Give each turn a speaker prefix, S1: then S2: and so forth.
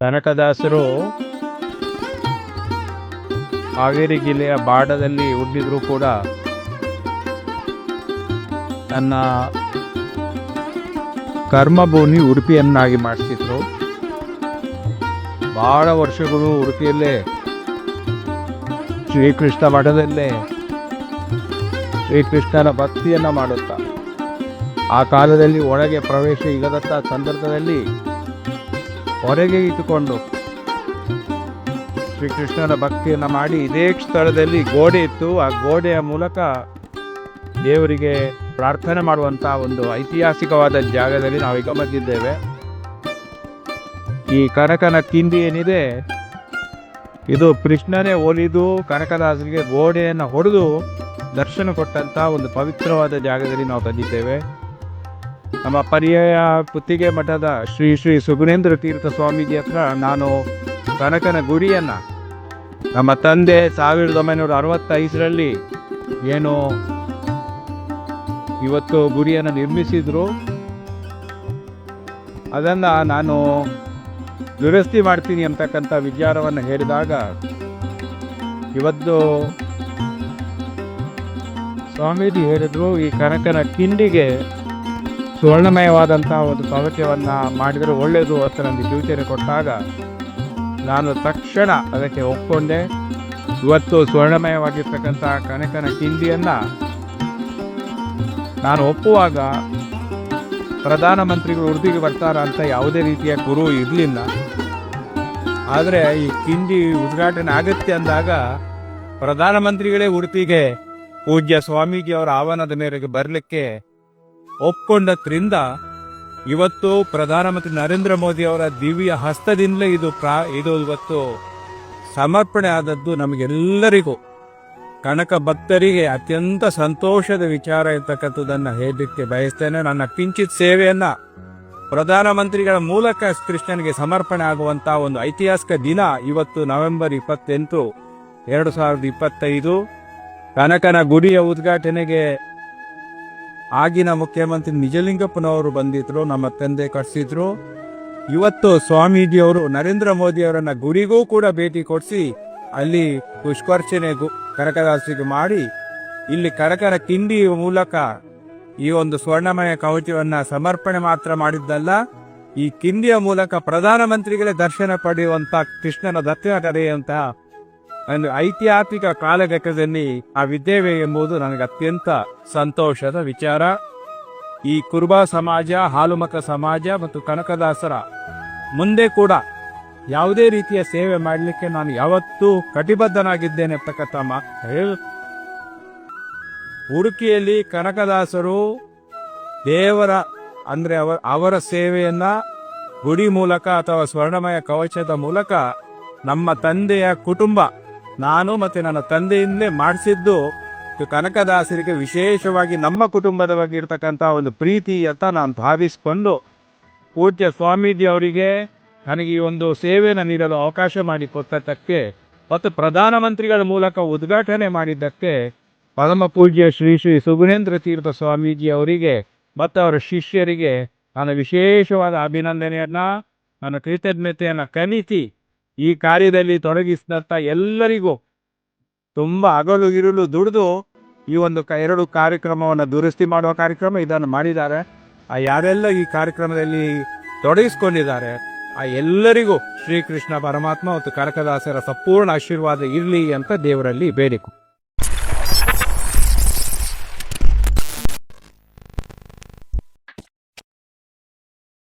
S1: ಕನಕದಾಸರು ಹಾವೇರಿ ಜಿಲ್ಲೆಯ ಬಾಡದಲ್ಲಿ ಹುಟ್ಟಿದ್ರು ಕೂಡ ತನ್ನ ಕರ್ಮಭೂಮಿ ಉಡುಪಿಯನ್ನಾಗಿ ಮಾಡಿಸಿದ್ರು. ಬಹಳ ವರ್ಷಗಳು ಉಡುಪಿಯಲ್ಲೇ ಶ್ರೀಕೃಷ್ಣ ಮಠದಲ್ಲೇ ಶ್ರೀಕೃಷ್ಣನ ಭಕ್ತಿಯನ್ನು ಮಾಡುತ್ತಾ. ಆ ಕಾಲದಲ್ಲಿ ಒಳಗೆ ಪ್ರವೇಶ ಇಲ್ಲದಂಥ ಸಂದರ್ಭದಲ್ಲಿ ಹೊರಗೆ ಇಟ್ಟುಕೊಂಡು ಶ್ರೀಕೃಷ್ಣನ ಭಕ್ತಿಯನ್ನು ಮಾಡಿ ಇದೇ ಸ್ಥಳದಲ್ಲಿ ಗೋಡೆ ಇತ್ತು. ಆ ಗೋಡೆಯ ಮೂಲಕ ದೇವರಿಗೆ ಪ್ರಾರ್ಥನೆ ಮಾಡುವಂಥ ಒಂದು ಐತಿಹಾಸಿಕವಾದ ಜಾಗದಲ್ಲಿ ನಾವು ಈಗ ಬಂದಿದ್ದೇವೆ. ಈ ಕನಕನ ಕಿಂಡಿ ಏನಿದೆ? ಇದು ಕೃಷ್ಣನೇ ಒಲಿದು ಕನಕದಾಸರಿಗೆ ಗೋಡೆಯನ್ನು ಹೊಡೆದು ದರ್ಶನ ಕೊಟ್ಟಂಥ ಒಂದು ಪವಿತ್ರವಾದ ಜಾಗದಲ್ಲಿ ನಾವು ಬಂದಿದ್ದೇವೆ ನಮ್ಮ ಪರ್ಯಾಯ ಪುತ್ತಿಗೆ ಮಠದ ಶ್ರೀ ಶ್ರೀ ಸುಗುಣೇಂದ್ರ ತೀರ್ಥ ಸ್ವಾಮೀಜಿ ಹತ್ರ ನಾನು ಕನಕನ ಗುರಿಯನ್ನು ನಮ್ಮ ತಂದೆ ಸಾವಿರದ ಒಂಬೈನೂರ ಅರವತ್ತೈದರಲ್ಲಿ ಏನು ಇವತ್ತು ಗುರಿಯನ್ನು ನಿರ್ಮಿಸಿದ್ರು. ಅದನ್ನು ನಾನು ದುರಸ್ತಿ ಮಾಡ್ತೀನಿ ಅಂತಕ್ಕಂಥ ವಿಚಾರವನ್ನು ಹೇಳಿದಾಗ ಇವತ್ತು ಸ್ವಾಮೀಜಿ ಹೇಳಿದ್ರು ಈ ಕನಕನ ಕಿಂಡಿಗೆ ಸುವರ್ಣಮಯವಾದಂಥ ಒಂದು ಕವಚವನ್ನು ಮಾಡಿದರೆ ಒಳ್ಳೆಯದು ಅಂತ ನನಗೆ ಸೂಚನೆ ಕೊಟ್ಟಾಗ ನಾನು ತಕ್ಷಣ ಅದಕ್ಕೆ ಒಪ್ಕೊಂಡೆ. ಇವತ್ತು ಸ್ವರ್ಣಮಯವಾಗಿರ್ತಕ್ಕಂಥ ಕನಕನ ಕಿಂಡಿಯನ್ನು ನಾನು ಒಪ್ಪುವಾಗ ಪ್ರಧಾನಮಂತ್ರಿಗಳು ಉಡುಪಿಗೆ ಬರ್ತಾರ ಅಂತ ಯಾವುದೇ ರೀತಿಯ ಗುರು ಇರಲಿಲ್ಲ. ಆದರೆ ಈ ಕಿಂಡಿ ಉದ್ಘಾಟನೆ ಆಗತ್ತೆ ಅಂದಾಗ ಪ್ರಧಾನಮಂತ್ರಿಗಳೇ ಉಡುಪಿಗೆ ಪೂಜ್ಯ ಸ್ವಾಮೀಜಿ ಅವರ ಆಹ್ವಾನದ ಮೇರೆಗೆ ಬರಲಿಕ್ಕೆ ಒಪ್ಕೊಂಡದ್ರಿಂದ ಇವತ್ತು ಪ್ರಧಾನಮಂತ್ರಿ ನರೇಂದ್ರ ಮೋದಿ ಅವರ ದಿವ್ಯ ಹಸ್ತದಿಂದಲೇ ಇದು ಪ್ರಾ, ಇದು ಇವತ್ತು ಸಮರ್ಪಣೆ ಆದದ್ದು ನಮಗೆಲ್ಲರಿಗೂ. ಕನಕ ಭಕ್ತರಿಗೆ ಅತ್ಯಂತ ಸಂತೋಷದ ವಿಚಾರ ಇರ್ತಕ್ಕಂಥದ್ದನ್ನು ಹೇಳಲಿಕ್ಕೆ ಬಯಸ್ತೇನೆ. ನನ್ನ ಕಿಂಚಿತ್ ಸೇವೆಯನ್ನ ಪ್ರಧಾನಮಂತ್ರಿಗಳ ಮೂಲಕ ಕೃಷ್ಣನಿಗೆ ಸಮರ್ಪಣೆ ಆಗುವಂತಹ ಒಂದು ಐತಿಹಾಸಿಕ ದಿನ ಇವತ್ತು ನವೆಂಬರ್ ಇಪ್ಪತ್ತೆಂಟು, ಎರಡು ಸಾವಿರದ ಇಪ್ಪತ್ತೈದು. ಕನಕನ ಗುಡಿಯ ಉದ್ಘಾಟನೆಗೆ ಆಗಿನ ಮುಖ್ಯಮಂತ್ರಿ ನಿಜಲಿಂಗಪ್ಪನವರು ಬಂದಿದ್ರು, ನಮ್ಮ ತಂದೆ ಕಟ್ಸಿದ್ರು. ಇವತ್ತು ಸ್ವಾಮೀಜಿಯವರು ನರೇಂದ್ರ ಮೋದಿ ಅವರನ್ನ ಗುಡಿಗೂ ಕೂಡ ಭೇಟಿ ಕೊಡಿಸಿ ಅಲ್ಲಿ ಪುಷ್ಪಾರ್ಚನೆ ಕನಕದಾಸಿಗೆ ಮಾಡಿ, ಇಲ್ಲಿ ಕನಕನ ಕಿಂಡಿ ಮೂಲಕ ಈ ಒಂದು ಸ್ವರ್ಣಮಯ ಕವಚವನ್ನ ಸಮರ್ಪಣೆ ಮಾತ್ರ ಮಾಡಿದ್ದಲ್ಲ, ಈ ಕಿಂಡಿಯ ಮೂಲಕ ಪ್ರಧಾನಮಂತ್ರಿಗಳೇ ದರ್ಶನ ಪಡೆಯುವಂತ ಕೃಷ್ಣನ ದತ್ತಿನ ಪಡೆಯುವಂತಹ ಒಂದು ಐತಿಹಾಸಿಕ ಕಾಲಘಟ್ಟದಲ್ಲಿ ಆ ವಿದ್ದೇವೆ ಎಂಬುದು ನನಗೆ ಅತ್ಯಂತ ಸಂತೋಷದ ವಿಚಾರ. ಈ ಕುರುಬಾ ಸಮಾಜ, ಹಾಲುಮಕ ಸಮಾಜ ಮತ್ತು ಕನಕದಾಸರ ಮುಂದೆ ಕೂಡ ಯಾವುದೇ ರೀತಿಯ ಸೇವೆ ಮಾಡಲಿಕ್ಕೆ ನಾನು ಯಾವತ್ತೂ ಕಟಿಬದ್ಧನಾಗಿದ್ದೇನೆ ಅಂತಕ್ಕಂಥ ಮಾತು ಹೇಳ. ಉಡುಕಿಯಲ್ಲಿ ಕನಕದಾಸರು ದೇವರ ಅಂದರೆ ಅವರ ಅವರ ಸೇವೆಯನ್ನ ಗುಡಿ ಮೂಲಕ ಅಥವಾ ಸ್ವರ್ಣಮಯ ಕವಚದ ಮೂಲಕ ನಮ್ಮ ತಂದೆಯ ಕುಟುಂಬ ನಾನು ಮತ್ತೆ ನನ್ನ ತಂದೆಯಿಂದಲೇ ಮಾಡಿಸಿದ್ದು ಕನಕದಾಸರಿಗೆ ವಿಶೇಷವಾಗಿ ನಮ್ಮ ಕುಟುಂಬದ ಬಗ್ಗೆ ಒಂದು ಪ್ರೀತಿ ಅಂತ ನಾನು ಭಾವಿಸಿಕೊಂಡು ಪೂಜ್ಯ ಸ್ವಾಮೀಜಿ ಅವರಿಗೆ ನನಗೆ ಈ ಒಂದು ಸೇವೆಯನ್ನು ನೀಡಲು ಅವಕಾಶ ಮಾಡಿಕೊಟ್ಟದ್ದಕ್ಕೆ ಮತ್ತು ಪ್ರಧಾನಮಂತ್ರಿಗಳ ಮೂಲಕ ಉದ್ಘಾಟನೆ ಮಾಡಿದ್ದಕ್ಕೆ ಪರಮ ಪೂಜ್ಯ ಶ್ರೀ ಶ್ರೀ ಸುಗುಣೇಂದ್ರ ತೀರ್ಥ ಸ್ವಾಮೀಜಿ ಅವರಿಗೆ ಮತ್ತು ಅವರ ಶಿಷ್ಯರಿಗೆ ನಾನು ವಿಶೇಷವಾದ ಅಭಿನಂದನೆಯನ್ನು, ನನ್ನ ಕೃತಜ್ಞತೆಯನ್ನು ಕಲಿಸಿ ಈ ಕಾರ್ಯದಲ್ಲಿ ತೊಡಗಿಸಿದಂಥ ಎಲ್ಲರಿಗೂ ತುಂಬ ಹಗಲು ಇರಲು ದುಡಿದು ಈ ಒಂದು ಕ ಎರಡು ಕಾರ್ಯಕ್ರಮವನ್ನು ದುರಸ್ತಿ ಮಾಡುವ ಕಾರ್ಯಕ್ರಮ ಇದನ್ನು ಮಾಡಿದ್ದಾರೆ. ಆ ಯಾರೆಲ್ಲ ಈ ಕಾರ್ಯಕ್ರಮದಲ್ಲಿ ತೊಡಗಿಸ್ಕೊಂಡಿದ್ದಾರೆ, ಆ ಎಲ್ಲರಿಗೂ ಶ್ರೀಕೃಷ್ಣ ಪರಮಾತ್ಮ ಮತ್ತು ಕನಕದಾಸರ ಸಂಪೂರ್ಣ ಆಶೀರ್ವಾದ ಇರಲಿ ಅಂತ ದೇವರಲ್ಲಿ ಬೇಡಿಕು.